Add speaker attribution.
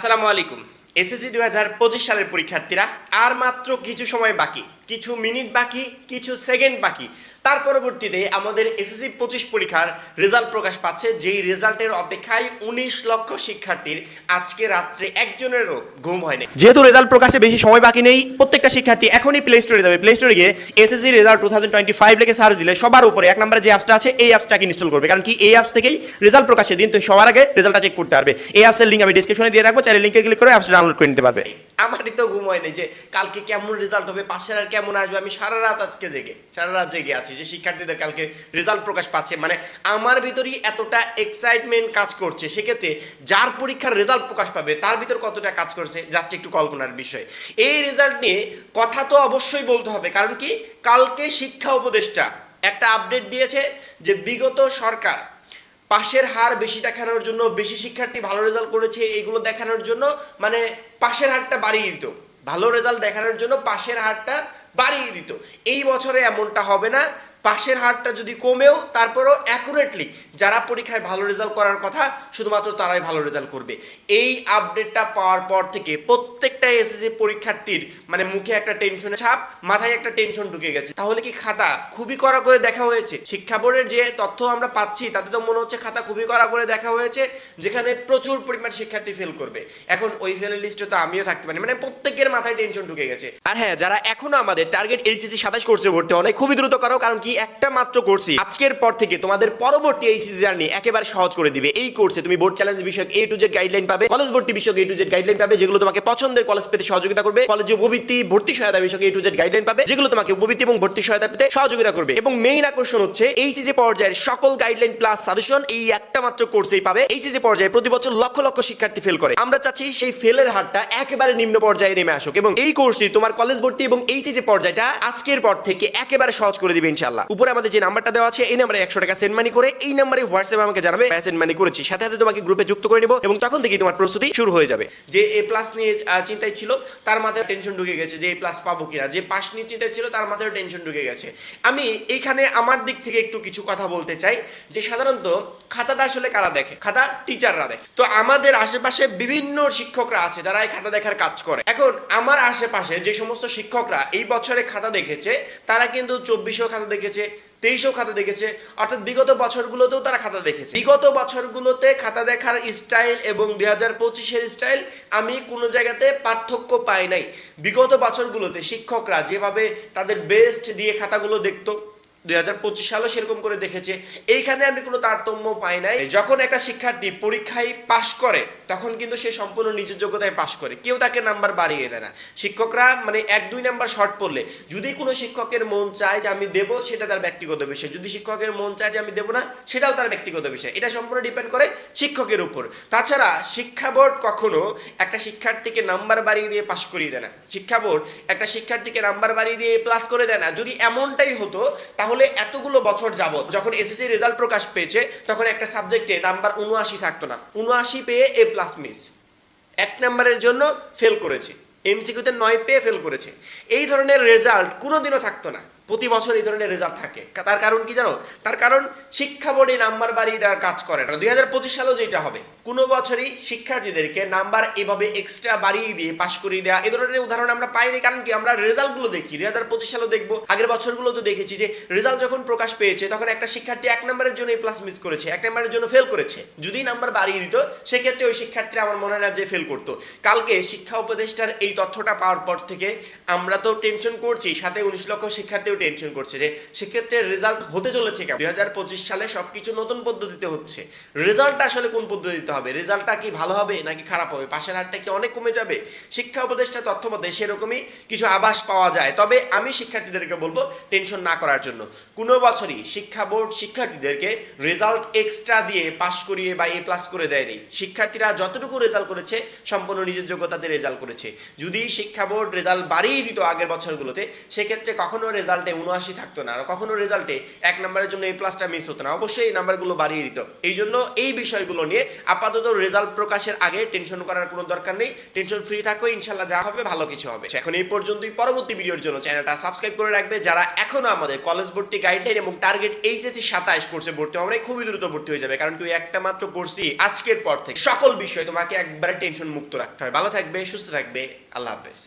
Speaker 1: আসসালামু আলাইকুম। এসএসসি দুই হাজার পঁচিশ সালের পরীক্ষার্থীরা আর মাত্র কিছু সময় বাকি। কিছু মিনিট বাকি, কিছু সেকেন্ড বাকি। তার পরবর্তীতে আমাদের এসএসসি পঁচিশ পরীক্ষার রেজাল্ট প্রকাশ পাচ্ছে, যেই রেজাল্টের অপেক্ষায় উনিশ লক্ষ শিক্ষার্থীর আজকে রাত্রে একজনেরও ঘুম হয়নি। যেহেতু রেজাল্ট প্রকাশে বেশি সময় বাকি নেই, প্রত্যেকটা শিক্ষার্থী এখনই প্লে স্টোরে যাবে। প্লে স্টোরে গিয়ে SSC result two thousand twenty five লিখে সার্চ দিলে সবার উপরে এক নম্বরে যে অ্যাপসটা আছে, এই অ্যাপসটাকে ইনস্টল করবে। কারণ কি, এই অ্যাপস থেকেই রেজাল্ট প্রকাশের দিন, তো সবার আগে রেজাল্টটা চেক করতে পারবে। এই অ্যাপসের লিঙ্ক আমি ডিসক্রিপশনে দিয়ে রাখব চাইলে লিঙ্কে ক্লিক করে অ্যাপসটা ডাউনলোড করে নিতে পারবে। আমারই তো ঘুম হয়নি যে কালকে কেমন রেজাল্ট হবে, পাশের আর কেমন আসবে? আমি সারা রাত আজকে জেগে, সারা রাত জেগে আছি যে শিক্ষার্থীদের কালকে রেজাল্ট প্রকাশ পাচ্ছে। মানে আমার ভিতরেই এতটা এক্সাইটমেন্ট কাজ করছে। সেক্ষেত্রে যার পরীক্ষার রেজাল্ট প্রকাশ পাবে, তার ভিতর কতটা কাজ করছে? জাস্ট একটু কল্পনার বিষয়। এই রেজাল্ট নিয়ে কথা তো অবশ্যই বলতে হবে। কারণ কি? কালকে শিক্ষা উপদেষ্টা একটা আপডেট দিয়েছে যে বিগত সরকার পাশের হার বেশি দেখানোর জন্য, বেশি শিক্ষার্থী ভালো রেজাল্ট করেছে এগুলো দেখানোর জন্য মানে পাশের হারটা বাড়িয়ে দিত। ভালো রেজাল্ট দেখানোর জন্য পাশের হারটা বাড়িয়ে দিত। এই বছরে এমনটা হবে না পাশের হারটা যদি কমেও তারপরও অ্যাকুরেটলি যারা পরীক্ষায় ভালো রেজাল্ট করার কথা, শুধুমাত্র তারাই ভালো রেজাল্ট করবে। এই আপডেটটা পাওয়ার পর থেকে প্রত্যেকটা এসএসসি পরীক্ষার্থীর মানে মুখে একটা টেনশনের ছাপ, মাথায় একটা টেনশন ঢুকে গেছে। তাহলে কি খাতা খুবই কড়া করে দেখা হয়েছে? শিক্ষা বোর্ডের যে তথ্য আমরা পাচ্ছি, তাতে তো মনে হচ্ছে খাতা খুবই কড়া করে দেখা হয়েছে, যেখানে প্রচুর পরিমাণ শিক্ষার্থী ফেল করবে। এখন ওই ফেলের লিস্টে তো আমিও থাকতে পারি মানে প্রত্যেকের মাথায় টেনশন ঢুকে গেছে। আর হ্যাঁ যারা এখনও আমাদের টার্গেট এইচএসসি সাতাশ কোর্সে ভর্তি অনেক খুবই দ্রুত করো, কারণ কি একটা মাত্র কোর্সই আজকের পর থেকে তোমাদের পরবর্তী এইচএসসি জার্নি একেবারে সহজ করে দিবে। এই কোর্সে তুমি বোর্ড চ্যালেঞ্জ বিষয়ক এ টু জেড গাইডলাইন পাবে কলেজ ভর্তি বিষয়ক এ টু জেড গাইডলাইন পাবে, যেগুলো তোমাকে পছন্দের কলেজ পেতে সহযোগিতা করবে কলেজে উপবৃত্তি, ভর্তি সহায়তা বিষয়ক এ টু জেড গাইডলাইন পাবে, যেগুলো তোমাকে উপবৃত্তি এবং ভর্তি সহায়তা পেতে সহযোগিতা করবে। এবং মেইন আকর্ষণ হচ্ছে এইচএসসি পর্যায়ের সকল গাইডলাইন প্লাস সাজেশন এই একটা মাত্র কোর্সেই পাবে। এইচএসসি পর্যায়ে প্রতি বছর লক্ষ লক্ষ শিক্ষার্থী ফেল করে। আমরা চাচ্ছি সেই ফেলের হারটা একেবারে নিম্ন পর্যায়ে নেমে আসুক। এবং এই কোর্সটি তোমার কলেজ ভর্তি এবং এইচএসসি পর্যায়টা আজকের পর থেকে একেবারে সহজ করে দিবে ইনশাআল্লাহ। উপরে আমাদের যে নাম্বারটা দেওয়া আছে, এই নাম্বারে একশো টাকা সেন্ড মানি করে, এই নাম্বারে হোয়াটসঅ্যাপে আমাকে জানাবে সেন্ড মানি করেছি। সাথে সাথে তোমাকে গ্রুপে যুক্ত করে নিব এবং তখন থেকেই তোমার প্রস্তুতি শুরু হয়ে যাবে। যে এ প্লাস নিয়ে চিন্তায় ছিল, তার মাথায় টেনশন ঢুকে গেছে যে এ প্লাস পাবো কিনা। যে পাস নিয়ে চিন্তায় ছিল, তার মাথায় টেনশন ঢুকে গেছে। আমি এইখানে আমার দিক থেকে একটু কিছু কথা বলতে চাই, যে সাধারণত খাতাটা আসলে কারা দেখে? খাতা টিচাররা দেখে। তো আমাদের আশেপাশে বিভিন্ন শিক্ষকরা আছে, যারা এই খাতা দেখার কাজ করে। এখন আমার আশেপাশে যে সমস্ত শিক্ষকরা এই বছরে খাতা দেখেছে, তারা কিন্তু চব্বিশেও খাতা দেখেছে। তেইশেও খাতা দেখেছে, অর্থাৎ বিগত বছরগুলোতেও তারা খাতা দেখেছে। বিগত বছরগুলোতে খাতা দেখার স্টাইল এবং দুই হাজার পঁচিশের স্টাইল আমি কোনো জায়গাতে পার্থক্য পাই নাই। বিগত বছরগুলোতে শিক্ষকরা যেভাবে তাদের বেস্ট দিয়ে খাতাগুলো দেখতো দুই হাজার পঁচিশ সালও সেরকম করে দেখেছে। এইখানে আমি কোনো তারতম্য পাই নাই। যখন একটা শিক্ষার্থী পরীক্ষায় পাশ করে, তখন কিন্তু সে সম্পূর্ণ নিজের যোগ্যতায় পাশ করে। কেউ তাকে নাম্বার বাড়িয়ে দেয় না। শিক্ষকরা মানে এক, দুই নাম্বার শর্ট পড়লে, যদি কোনো শিক্ষকের মন চায় যে আমি দেবো, সেটা তার ব্যক্তিগত বিষয়। যদি শিক্ষকের মন চায় যে আমি দেবো না, সেটাও তার ব্যক্তিগত বিষয়। এটা সম্পূর্ণ ডিপেন্ড করে শিক্ষকের উপর। তাছাড়া শিক্ষা বোর্ড কখনো একটা শিক্ষার্থীকে নাম্বার বাড়িয়ে দিয়ে পাশ করিয়ে দেয় না। শিক্ষা বোর্ড একটা শিক্ষার্থীকে নাম্বার বাড়িয়ে দিয়ে প্লাস করে দেয় না। যদি এমনটাই হতো, তাহলে এতগুলো বছর যাবত যখন এসএসসি রেজাল্ট প্রকাশ পেয়েছে, তখন একটা সাবজেক্টে নাম্বার উনআশি থাকতো না। উনআশি পেয়ে এ প্লাস মিস এক নম্বরের জন্য ফেল করেছে। এমসিকিউতে নয় পেয়ে ফেল করেছে। এই ধরনের রেজাল্ট কোনোদিনও থাকতো না। প্রতি বছর এই ধরনের রেজাল্ট থাকে। তার কারণ কি জানো? তার কারণ শিক্ষা বোর্ডে নাম্বার বাড়িয়ে দেওয়ার কাজ করে না। দুই হাজার পঁচিশ সালেও যেটা হবে। কোনো বছরই শিক্ষার্থীদেরকে নাম্বার এভাবে এক্সট্রা বাড়িয়ে দিয়ে পাশ করিয়ে দেওয়া এ ধরনের উদাহরণ আমরা পাইনি। কারণ কি? আমরা রেজাল্টগুলো দেখি, দুই হাজার পঁচিশ সালেও দেখব। আগের বছরগুলো তো দেখেছি যে রেজাল্ট যখন প্রকাশ পেয়েছে, তখন একটা শিক্ষার্থী এক নম্বরের জন্য প্লাস মিস করেছে, এক নম্বরের জন্য ফেল করেছে। যদি নাম্বার বাড়িয়ে দিত, সেক্ষেত্রে ওই শিক্ষার্থীরা আমার মনে হয় যে ফেল করতো। কালকে শিক্ষা উপদেষ্টার এই তথ্যটা পাওয়ার পর থেকে আমরা তো টেনশন করছি, সাথে উনিশ লক্ষ শিক্ষার্থীও টেনশন করছে যে, সেক্ষেত্রে রেজাল্ট হতে চলেছে কেমন? দুই হাজার পঁচিশ সালে সবকিছু নতুন পদ্ধতিতে হচ্ছে। রেজাল্ট আসলে কোন পদ্ধতিতে হবে? রেজাল্টটা কি ভালো হবে নাকি খারাপ হবে? পাশের হারটা কি অনেক কমে যাবে? শিক্ষা উপদেষ্টা তথ্য মতে সেরকমই কিছু আভাস পাওয়া যায়। তবে আমি শিক্ষার্থীদেরকে বলব টেনশন না করার জন্য। কোনো বছরই শিক্ষা বোর্ড শিক্ষার্থীদেরকে রেজাল্ট এক্সট্রা দিয়ে পাশ করিয়ে বা এ প্লাস করে দেয়নি। শিক্ষার্থীরা যতটুকু রেজাল্ট করেছে, সম্পূর্ণ নিজের যোগ্যতাতে রেজাল্ট করেছে। যদি শিক্ষা বোর্ড রেজাল্ট বাড়িয়ে দিত আগের বছরগুলোতে, সেক্ষেত্রে কখনো রেজাল্টে উনআশি থাকতো না। আর কখনো রেজাল্টে এক নম্বরের জন্য এই প্লাসটা মিস হতো না। অবশ্যই এই নাম্বারগুলো বাড়িয়ে দিত। এই জন্য এই বিষয়গুলো নিয়ে আপাতত রেজাল্ট প্রকাশের আগে টেনশন করার কোনো দরকার নেই। টেনশন ফ্রি থাকো, ইনশাল্লাহ যা হবে ভালো কিছু হবে। এখন এই পর্যন্তই। পরবর্তী ভিডিওর জন্য চ্যানেলটা সাবস্ক্রাইব করে রাখবে। যারা এখনও আমাদের কলেজ ভর্তি গাইডলাইন এবং টার্গেট এইচএসি সাতাইশ কোর্সে ভর্তি হবে খুবই দ্রুত ভর্তি হয়ে যাবে। কারণ কি একটা মাত্র কোর্সই আজকের পর থেকে। সকল বিষয়ে তোমাকে একবারে টেনশন মুক্ত রাখতে হবে। ভালো থাকবে, সুস্থ থাকবে। আল্লাহ হাফেজ।